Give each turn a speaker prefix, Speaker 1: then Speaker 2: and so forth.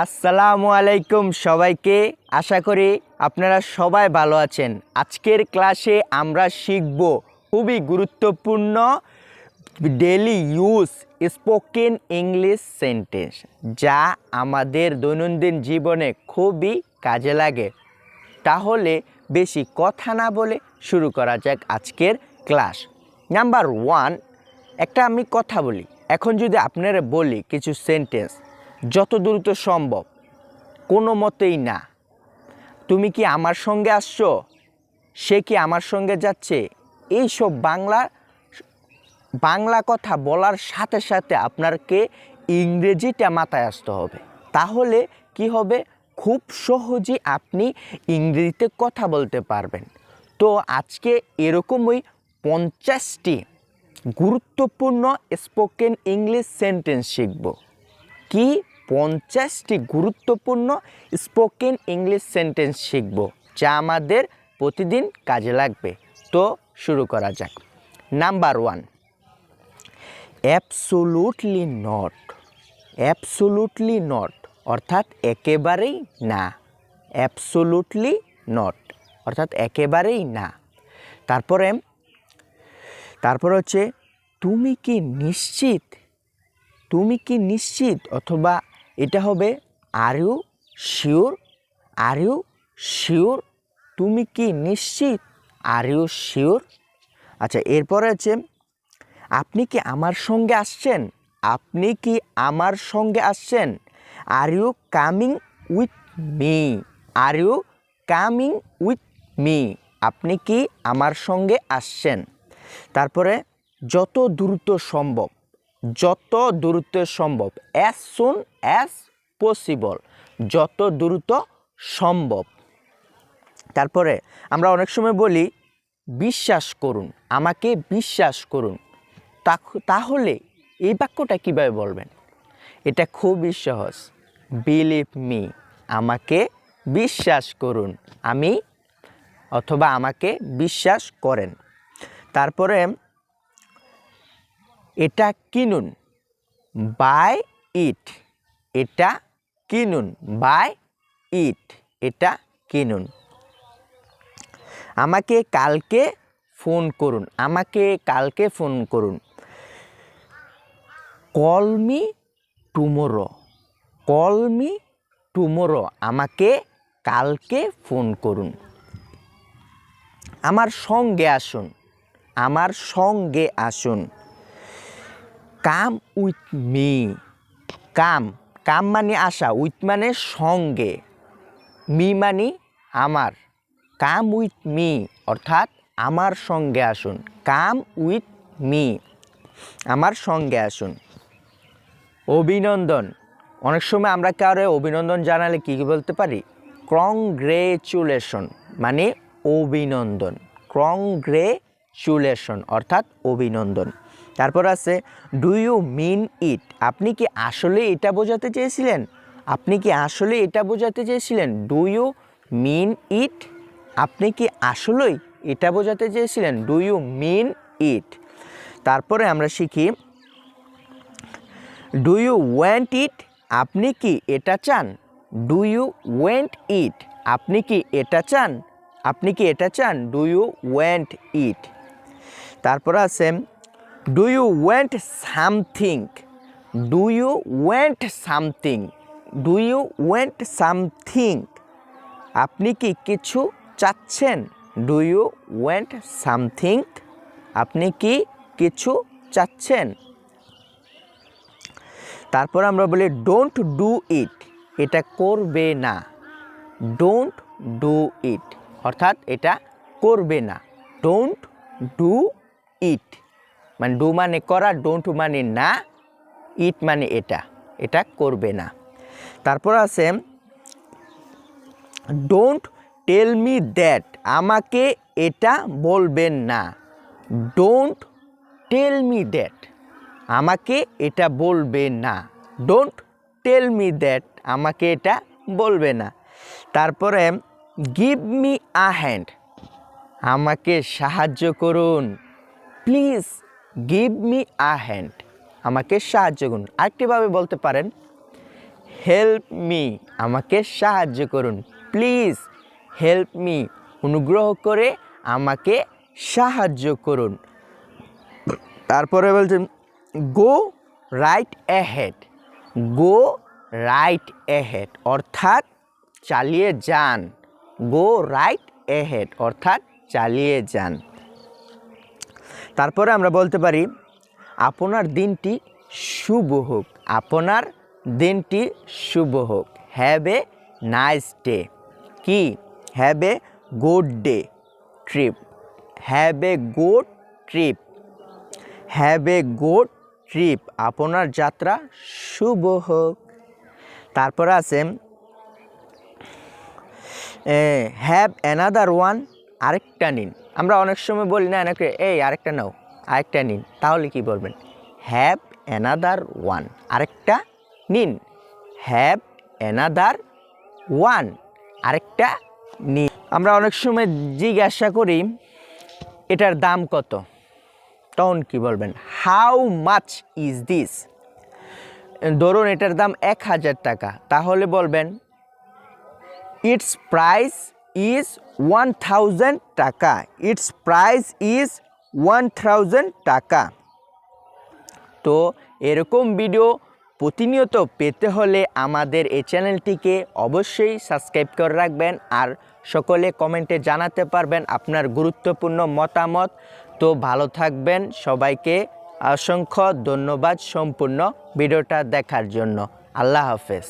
Speaker 1: আসসালামু আলাইকুম সবাইকে। আশা করি আপনারা সবাই ভালো আছেন। আজকের ক্লাসে আমরা শিখব খুবই গুরুত্বপূর্ণ daily use spoken English sentence যা আমাদের দৈনন্দিন জীবনে খুবই কাজে লাগে। তাহলে বেশি কথা না বলে শুরু করা যাক আজকের ক্লাস। নাম্বার ওয়ান একটা আমি কথা বলি। এখন যদি আপনারা বলি কিছু সেন্টেন্স যত দ্রুত সম্ভব, কোনো মতেই না। তুমি কি আমার সঙ্গে আসছো? সে কি আমার সঙ্গে যাচ্ছে? এইসব বাংলা বাংলা কথা বলার সাথে সাথে আপনাকে ইংরেজিটা মাথায় আসতে হবে। তাহলে কি হবে? খুব সহজেই আপনি ইংরেজিতে কথা বলতে পারবেন। তো আজকে এরকমই পঞ্চাশটি গুরুত্বপূর্ণ স্পোকেন ইংলিশ সেন্টেন্স শিখব। কি পঞ্চাশটি গুরুত্বপূর্ণ স্পোকেন ইংলিশ সেন্টেন্স শিখব, যা আমাদের প্রতিদিন কাজে লাগবে। তো শুরু করা যাক। Number one, absolutely not absolutely not, অর্থাৎ একেবারেই না। অ্যাবসোলুটলি নট, অর্থাৎ একেবারেই না। তারপরে তারপরে হচ্ছে, তুমি কি নিশ্চিত? তুমি কি নিশ্চিত? অথবা এটা হবে are you sure are you sure তুমি কি নিশ্চিত? আর ইউ শিওর আচ্ছা এরপরে আছে, আপনি কি আমার সঙ্গে আসছেন? আপনি কি আমার সঙ্গে আসছেন? Are you coming with me are you coming with me আপনি কি আমার সঙ্গে আসছেন? তারপরে, যত দ্রুত সম্ভব। যত দ্রুত সম্ভব অ্যাজ সুন অ্যাজ পসিবল যত দ্রুত সম্ভব। তারপরে আমরা অনেক সময় বলি, বিশ্বাস করুন, আমাকে বিশ্বাস করুন। তাহলে এই বাক্যটা কীভাবে বলবেন? এটা খুবই সহজ। বিলিভ মি আমাকে বিশ্বাস করুন, আমি অথবা আমাকে বিশ্বাস করেন। তারপরে এটা কিনুন বাই ইট। এটা কিনুন বাই ইট। এটা কিনুন আমাকে কালকে ফোন করুন। আমাকে কালকে ফোন করুন। Call me tomorrow. Call me tomorrow. আমাকে কালকে ফোন করুন। আমার সঙ্গে আসুন। আমার সঙ্গে আসুন। Come with me. কাম কাম মানে আসা উইথ মানে সঙ্গে। মি মানে আমার। কাম উইথ মি, অর্থাৎ আমার সঙ্গে আসুন। কাম উইথ মি, আমার সঙ্গে আসুন। অভিনন্দন। অনেক সময় আমরা কারও অভিনন্দন জানালে কী কী বলতে পারি? ক্রংগ্রেচুলেশন মানে অভিনন্দন। ক্রংগ্রেচুলেশন অর্থাৎ অভিনন্দন। তারপর আছে ডু ইউ মিন ইট আপনি কি আসলে এটা বোঝাতে চেয়েছিলেন? আপনি কি আসলে এটা বোঝাতে চেয়েছিলেন? ডু ইউ মিন ইট আপনি কি আসলেই এটা বোঝাতে চেয়েছিলেন? ডু ইউ মিন ইট তারপরে আমরা শিখি ডু ইউ ওয়েন্ট ইট আপনি কি এটা চান? ডু ইউ ওয়েন্ট ইট আপনি কি এটা চান? আপনি কি এটা চান? ডু ইউ ওয়েন্ট ইট তারপর আছে do you want something do you want something do you want something আপনি কি কিছু চাচ্ছেন? ডু ইউ ওয়েন্ট সামথিং আপনি কি কিছু চাচ্ছেন? তারপর আমরা বলি ডোন্ট ডু ইট এটা করবে না। ডোন্ট ডু ইট অর্থাৎ এটা করবে না। ডোন্ট ডু ইট মানে ডু মানে করা ডোন্ট মানে না ইট মানে এটা এটা করবে না। তারপর আছে ডোন্ট টেল মি দ্যাট আমাকে এটা বলবেন না। ডোন্ট টেল মি দ্যাট আমাকে এটা বলবে না। ডোন্ট টেল মি দ্যাট আমাকে এটা বলবে না। তারপরে গিভ মি আ হ্যান্ড আমাকে সাহায্য করুন। Please give me a hand আমাকে সাহায্য করুন। আরেকটিভাবে বলতে পারেন হেল্প মি আমাকে সাহায্য করুন। প্লিজ হেল্প মি অনুগ্রহ করে আমাকে সাহায্য করুন। তারপরে বলছেন go right ahead go right ahead অর্থাৎ চালিয়ে যান। গো রাইট অ্যাহেড অর্থাৎ চালিয়ে যান। তারপরে আমরা বলতে পারি, আপনার দিনটি শুভ হোক। আপনার দিনটি শুভ হোক। হ্যাভ এ নাইস ডে কি? Have a good day trip have a good trip have a good trip আপনার যাত্রা শুভ হোক তারপর আছে হ্যাভ অ্যানাদার ওয়ান আরেকটা নিন আমরা অনেক সময় বলি, না, এনাকে, এই, আরেকটা নাও, আরেকটা নিন। তাহলে কি বলবেন? হ্যাভ অ্যানাদার ওয়ান আরেকটা নিন। হ্যাভ অ্যানাদার ওয়ান আরেকটা নিন। আমরা অনেক সময় জিজ্ঞাসা করি, এটার দাম কত? তখন কি বলবেন? হাউ মাচ ইজ দিস ধরুন, এটার দাম এক হাজার টাকা। তাহলে বলবেন its price is one thousand taka its price is one thousand taka তো এরকম ভিডিও প্রতিনিয়ত পেতে হলে আমাদের এই চ্যানেলটিকে অবশ্যই সাবস্ক্রাইব করে রাখবেন আর সকলে কমেন্টে জানাতে পারবেন আপনার গুরুত্বপূর্ণ মতামত। তো ভালো থাকবেন সবাইকে। অসংখ্য ধন্যবাদ সম্পূর্ণ ভিডিওটা দেখার জন্য। আল্লাহ হাফেজ।